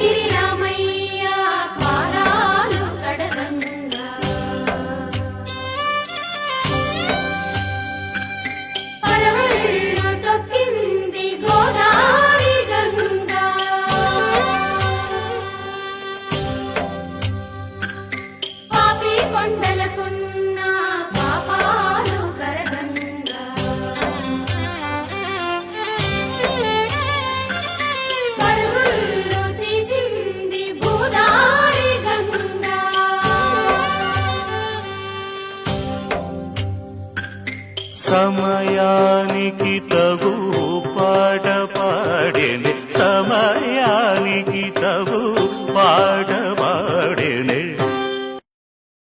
ಗಿರಿಯ సమయానికి తగు పాట పాడేనే సమయానికి తగు పాట పాడేనే.